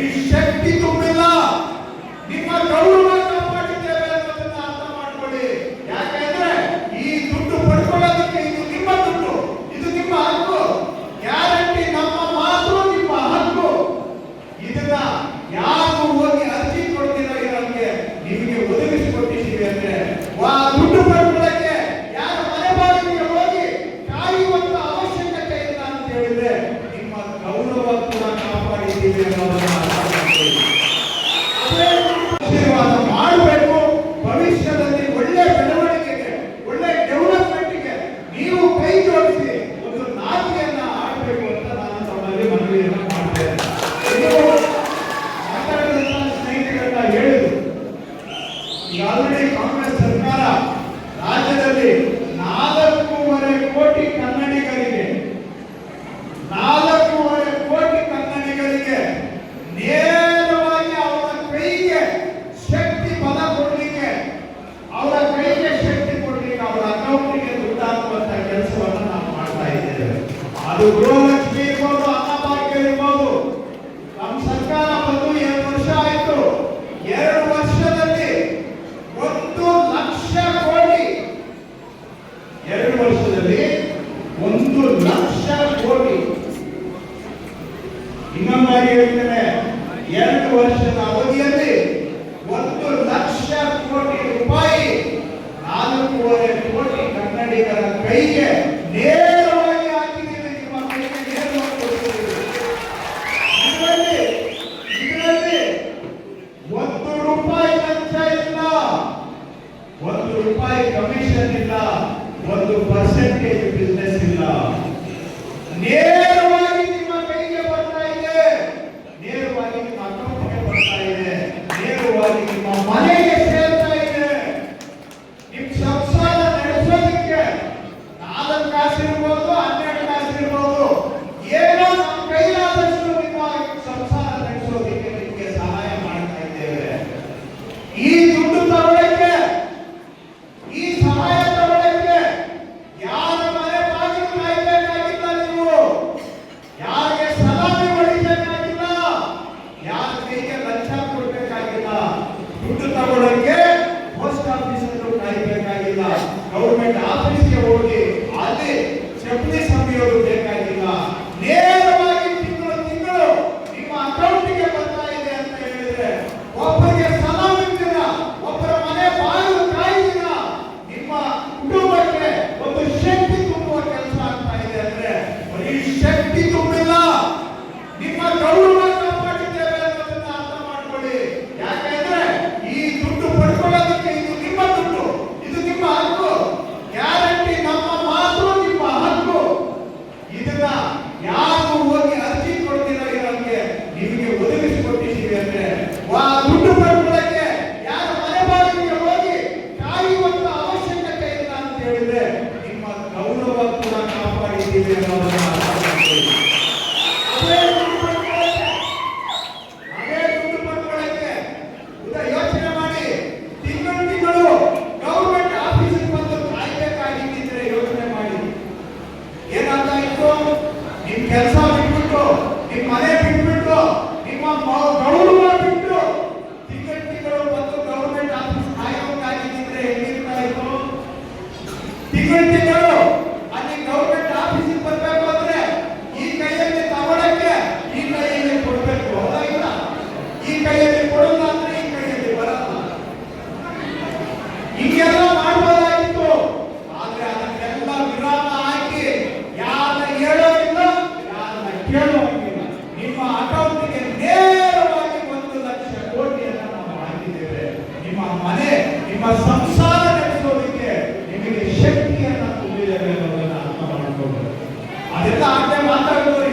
He ವರ್ಷದಲ್ಲಿ ಒಂದು ಲಕ್ಷ ಕೋಟಿ. ಇನ್ನೊಂದಾಗಿ ಹೇಳ್ತೇನೆ ಎರಡು ವರ್ಷದ ಅವಧಿಯಲ್ಲಿ ಒಂದು ಪರ್ಸೆಂಟೇಜ್ ಬಿಸ್ನೆಸ್ ಇಲ್ಲ. ನೇರ ಲಂಚ ಕೊಡ್ಬೇಕಾಗಿಲ್ಲ. ದುಡ್ಡು ತಗೊಳ್ಳೋಕೆ ಕೊಟ್ಟಿದ್ರೆ ನಿಮ್ಮ ಗೌರವ ಕೂಡ ಕಾಪಾಡಿದ್ದೀರಿ ಯೋಚನೆ ಮಾಡಿ ತಿಂಗಳು ತಿಂಗಳು ಆಫೀಸಿಗೆ ಬಂದು ಕಾಯ್ಬೇಕಾಗಿದ್ದರೆ ಯೋಚನೆ ಮಾಡಿ. ಏನಾಗ್ತಾ ಇತ್ತು? ನಿಮ್ ಕೆಲಸ ಬಿಟ್ಬಿಟ್ಟು, ನಿಮ್ ಮನೆ ಬಿಟ್ಬಿಟ್ಟು, ನಿಮ್ಮ ನಿಮ್ಮ ಸಂಸಾರ ನಡೆಸೋದಕ್ಕೆ ನಿಮಗೆ ಶಕ್ತಿಯನ್ನು ತುಂಬಿದೆ ಅನ್ನೋದನ್ನ ಅರ್ಥ ಮಾಡಿಕೊಂಡು ಅದೆಲ್ಲ ಆಗದೆ ಮಾತಾಡಿದ್ರೆ